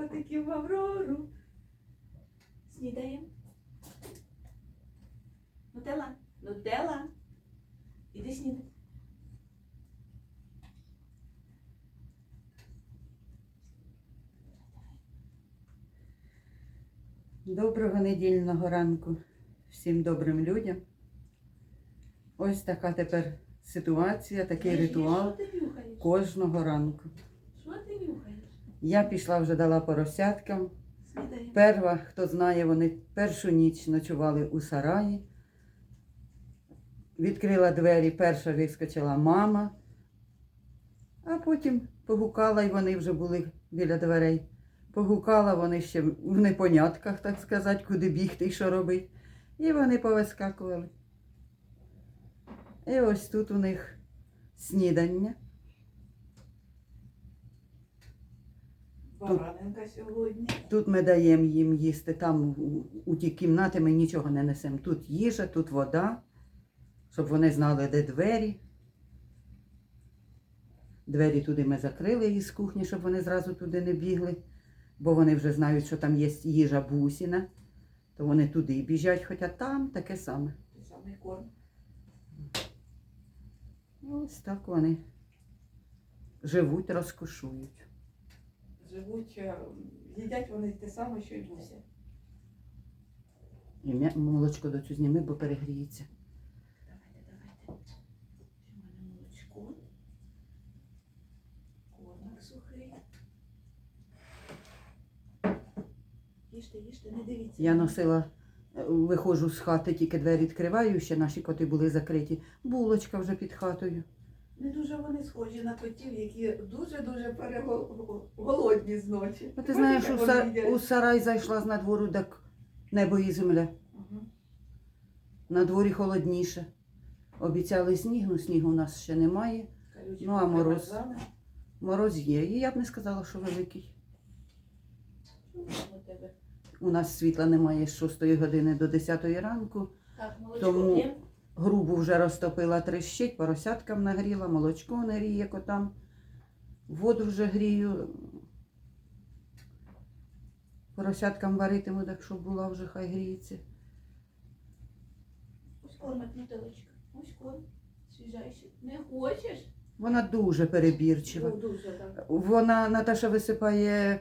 котиків в Аврору. Снідаємо. Нутелла, Нутелла. Іди снідай. Доброго недільного ранку всім добрим людям. Ось така тепер ситуація, такий ритуал кожного ранку. Я пішла вже дала поросяткам. Перва, хто знає, вони першу ніч ночували у сараї. Відкрила двері, перша вискочила мама, а потім погукала, і вони вже були біля дверей. Погукала вони ще в непонятках, так сказати, куди бігти і що робити. І вони повискакували. І ось тут у них снідання. Баранинка сьогодні. Тут ми даємо їм їсти, там у, у ті кімнати ми нічого не несемо. Тут їжа, тут вода, щоб вони знали, де двері. Двері туди ми закрили із кухні, щоб вони зразу туди не бігли, бо вони вже знають, що там є їжа бусіна, то вони туди біжать, хоча там таке саме. Самий корм. Ось так вони живуть, розкошують. Живуть, е, їдять вони те саме, що й буся. І молочко до цю зніми, бо перегріється. Давайте, давайте. В мене молочко. Кормик сухий. Їжте, їжте, не дивіться. Я носила, е, виходжу з хати, тільки двері відкриваю, ще наші коти були закриті. Булочка вже під хатою. Не дуже вони схожі на котів, які дуже-дуже переголодні з ночі. А ти знаєш, у, сар... у сарай зайшла з надвору, так небо і земля. Мгм. На дворі холодніше. Обіцяли сніг, ну снігу у нас ще немає. Колючі Ну, а мороз? Мороз є. І я б не сказала, що великий. У нас світла немає з 6 години до 10 ранку. Так, молочко Тому- п'ємо? Грубу вже розтопила трещить, поросяткам нагріла, молочко не гріє котам, воду вже грію. Поросяткам варитиму, так щоб була вже хай гріється. Ось кормить нутелочка. Ось корм. Свіжайший. Не хочеш? Вона дуже перебірчива. Ну, дуже так. Вона Наташа висипає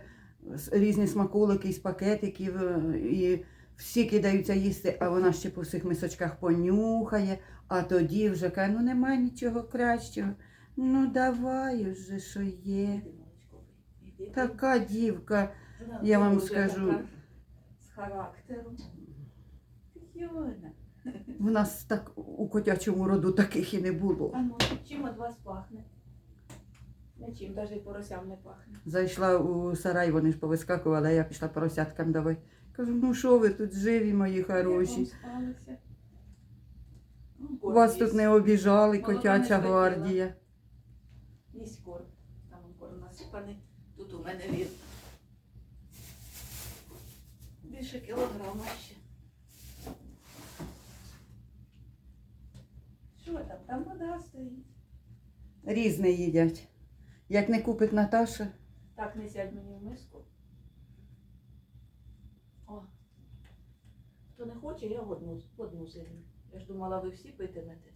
різні смаколики з пакетиків е, і всі кидаються їсти, а вона ще по всіх мисочках понюхає, а тоді вже каже, ну нема нічого кращого. Ну давай уже, що є. Така дівка. Я вам скажу. З характером. В нас так у котячому роду таких і не було. А ну, чим від вас пахне? Нічим, навіть поросям не пахне. Зайшла у сарай, вони ж повискакували, а я пішла поросяткам давай. Кажу, ну що ви тут живі, мої хороші. Ну, Вас тут не обіжали, котяча не гвардія. Їсть корм. Там корм насипаний. Тут у мене він. Більше кілограма ще. Що там? Там вода стоїть. Різне їдять. Як не купить Наташа, Так, не сядь мені в миску. О. Хто не хоче, я в одну, в одну зелень. Я ж думала, ви всі питимете.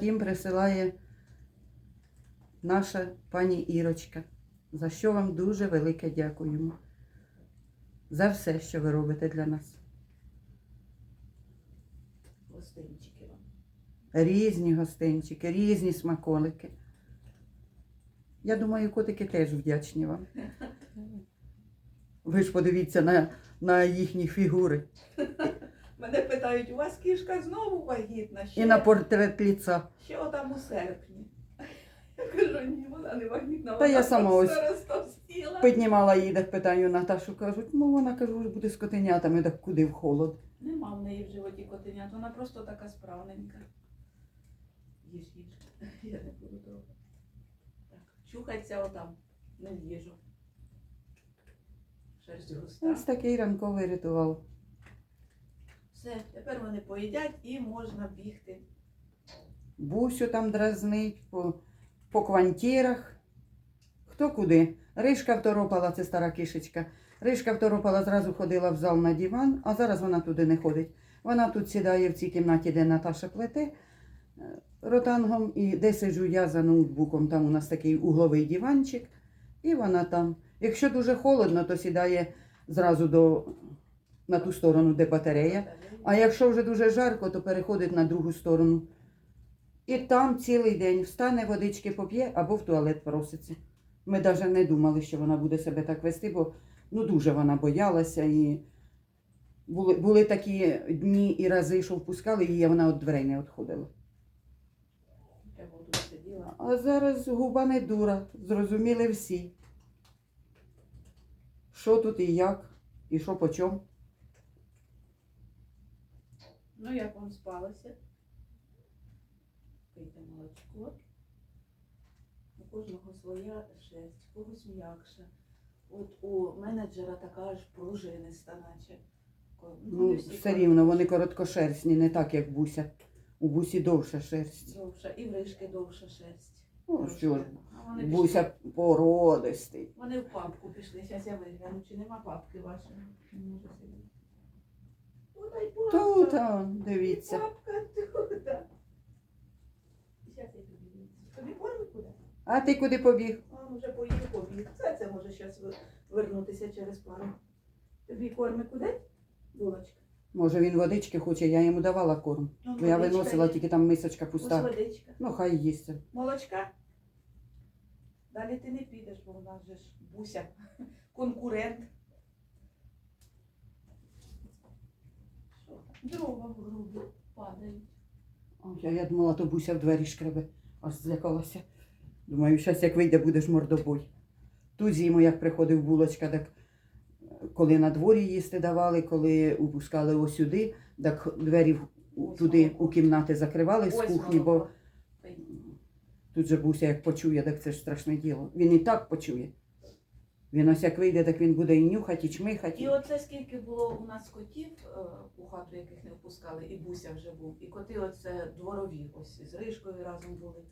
їм присилає наша пані Ірочка. За що вам дуже велике дякуємо. За все, що ви робите для нас. Гостинчики вам. Різні гостинчики, різні смаколики. Я думаю, котики теж вдячні вам. Ви ж подивіться на, на їхні фігури Мене питають, у вас кішка знову вагітна? Ще, і на портрет ліца. ще отам у серпні. Я кажу, ні, вона не вагітна, Та вона я сама ось розтовстіла. Піднімала її, так питаю Наташу, кажуть, ну вона кажу, буде з котенятами, так куди в холод. Нема в неї в животі котенят, вона просто така справненька. Їж, їж. Я не буду трогати. Так, чухаться отам, не їжу. Шерсть густа. Ось такий ранковий ритуал. Все, тепер вони поїдять і можна бігти. Бусю там дразнить по, по квантирах. Хто куди? Ришка второпала, це стара кишечка. Ришка второпала, зразу ходила в зал на диван, а зараз вона туди не ходить. Вона тут сідає в цій кімнаті, де Наташа плете е, ротангом, і де сиджу я за ноутбуком. Там у нас такий угловий диванчик, і вона там. Якщо дуже холодно, то сідає зразу до, на ту сторону, де батарея. А якщо вже дуже жарко, то переходить на другу сторону. І там цілий день встане, водички поп'є або в туалет проситься. Ми навіть не думали, що вона буде себе так вести, бо ну, дуже вона боялася. І були, були такі дні і рази, що впускали її, а вона від дверей не відходила. А зараз губа не дура, зрозуміли всі. Що тут і як, і що по чому. Ну, як вам спалося? Пийте молочко. У кожного своя шерсть, в когось м'якша. От у менеджера така аж пружиниста, наче. Ко- Ну, і всі все рівно, вони короткошерстні, не так, як буся. У бусі довша шерсть. Довша, і в рижки довша шерсть. Ну, що ж, буся породистий. Вони в папку пішли. Зараз я вигляну, чи нема папки вашої. Не можу папка. Тут, а, дивіться. Папка тут. Зараз я тобі кормить куди? А ти куди побіг? А, вже поїв побіг. Це, це може зараз вернутися через пару. Тобі корми куди? Булочка. Може він водички хоче, я йому давала корм. Ну, Бо я водичка виносила є. тільки там мисочка Ось пуста. водичка. Ну, хай їсть. Молочка. Далі ти не підеш, бо у нас же ж буся. Конкурент. Що там? Дрова в грубі падають. Ой, я думала, то буся в двері шкребе. Аж злякалася. Думаю, щас як вийде, будеш мордобой. Ту зиму, як приходив булочка, так коли на дворі їсти давали, коли упускали ось сюди, так двері туди у кімнати закривали з кухні, бо тут же буся як почує, так це ж страшне діло. Він і так почує. Він ось як вийде, так він буде і нюхати, і чмихати. І оце скільки було у нас котів е, у хату, яких не впускали, і Буся вже був. І коти оце дворові, ось з Ришкою разом були.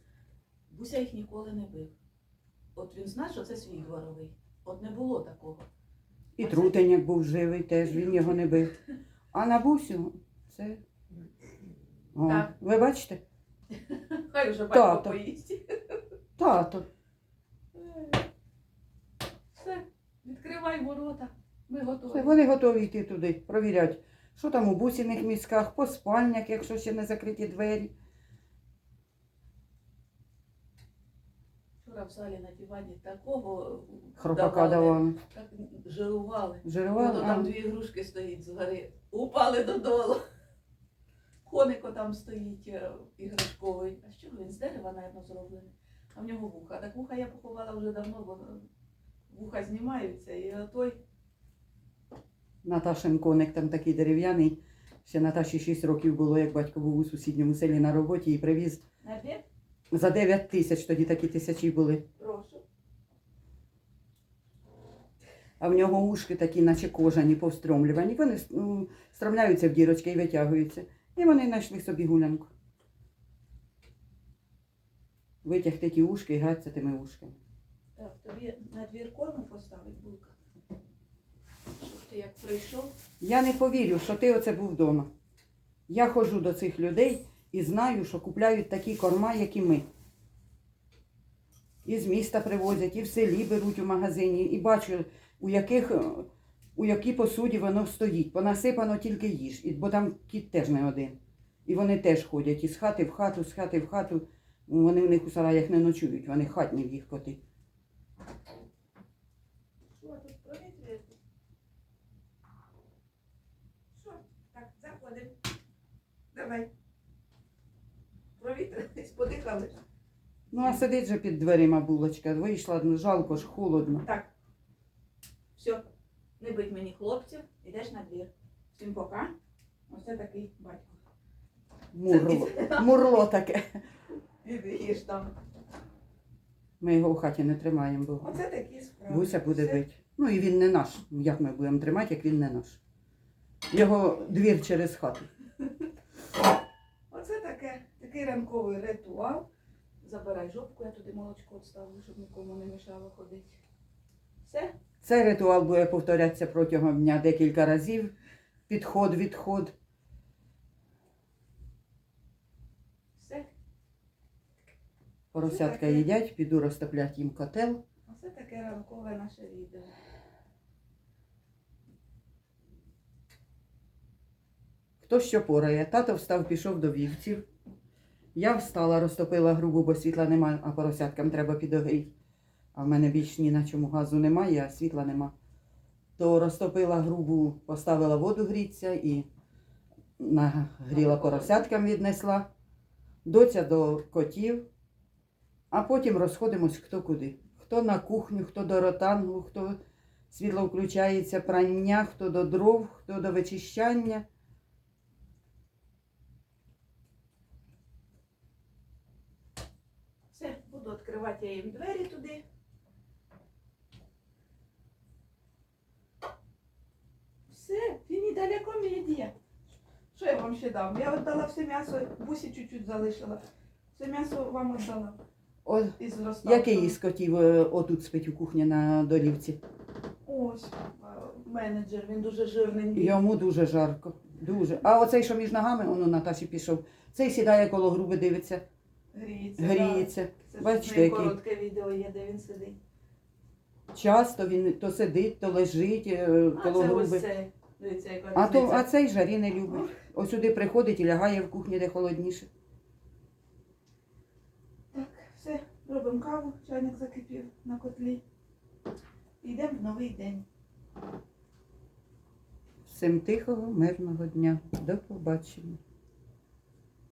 Буся їх ніколи не бив. От він знає, що це свій дворовий. От не було такого. І трутень, як був живий, теж він його не бив. А на бусю це. О, Так. ви бачите? Хай вже батько Тато. поїсть. Тато. Все, відкривай ворота. Ми готові. вони готові йти туди, провіряти, що там у бусіних міськах, по спальнях, якщо ще не закриті двері. Вчора в залі на дивані такого Хропака давали. так жирували. Жирували. Воно там дві ігрушки стоїть згори. Упали додолу. Конико там стоїть е, іграшковий. А що він з дерева, напевно, зроблений? А в нього вуха. Так вуха я поховала вже давно, бо е, вуха знімаються. І той Наташин коник там такий дерев'яний. Ще Наташі 6 років було, як батько був у сусідньому селі на роботі і привіз набір, за 9 тисяч, тоді такі тисячі були. прошу. А в нього ушки такі, наче кожані, повстромлювані. Вони стромляються в дірочки і витягуються. І вони знайшли собі гулянку. Витягти ті ушки і гратися тими ушками. Так, тобі на двір корму поставить булка. Щоб ти як прийшов, Я не повірю, що ти оце був вдома. Я ходжу до цих людей і знаю, що купляють такі корма, як і ми. І з міста привозять, і в селі беруть у магазині, і бачу, у яких, е, у якій посуді воно стоїть. Понасипано тільки їж, бо там кіт теж не один. І вони теж ходять із хати в хату, з хати в хату. Вони в них у сараях не ночують, вони хатні в їх коти. Що? Так, заходимо. Давай. Провітрились, подихали. Ну, а сидить же під дверима булочка. Вийшла, ну, жалко ж, холодно. Так. Все. Не бить мені хлопців, ідеш на двір. Всім пока. Ось такий батько. Мурло. Мурло таке. Їж там. Ми його в хаті не тримаємо, бо Оце такі справи. Буся буде Все. бити. Ну і він не наш. Як ми будемо тримати, як він не наш? Його двір через хату. Такий ранковий ритуал. забирай жопку, я туди молочко відставлю, щоб нікому не мішало ходити. Все? Цей ритуал буде повторятися протягом дня декілька разів. Підход, відход. Все? Поросятка таке. їдять, піду розтоплять їм котел. Оце таке ранкове наше відео. Хто що порає? Тато встав, пішов до вівців. Я встала, розтопила грубу, бо світла немає, а поросяткам треба підогріти. А в мене більш ні на чому газу немає, а світла нема. То розтопила грубу, поставила воду гріться і нагріла поросяткам віднесла. Доця до котів, а потім розходимось хто куди. Хто на кухню, хто до ротангу, хто світло включається, прання, хто до дров, хто до вичищання. Все, буду відкривати я їм двері туди. Все, фінідаля комедія. Що я вам ще дам? Я віддала все м'ясо, бусі чуть-чуть залишила. Все м'ясо вам віддала. От Із розставки. Який із котів е, отут спить у кухні на долівці? Ось, а, менеджер, він дуже жирненький. Йому дуже жарко. Дуже. А оцей, що між ногами, он у Наташі пішов. Цей сідає коло груби, дивиться, Гріється. гріється. Це Бачите, який. коротке відео є, де він сидить. Часто він то сидить, то лежить е, А коло це груби. ось це. Дивіться, яка А, то, різниця. а цей жарі не любить. Ось сюди приходить і лягає в кухні, де холодніше. Так, все, робимо каву, чайник закипів на котлі. Йдемо в новий день. Всім тихого, мирного дня. До побачення.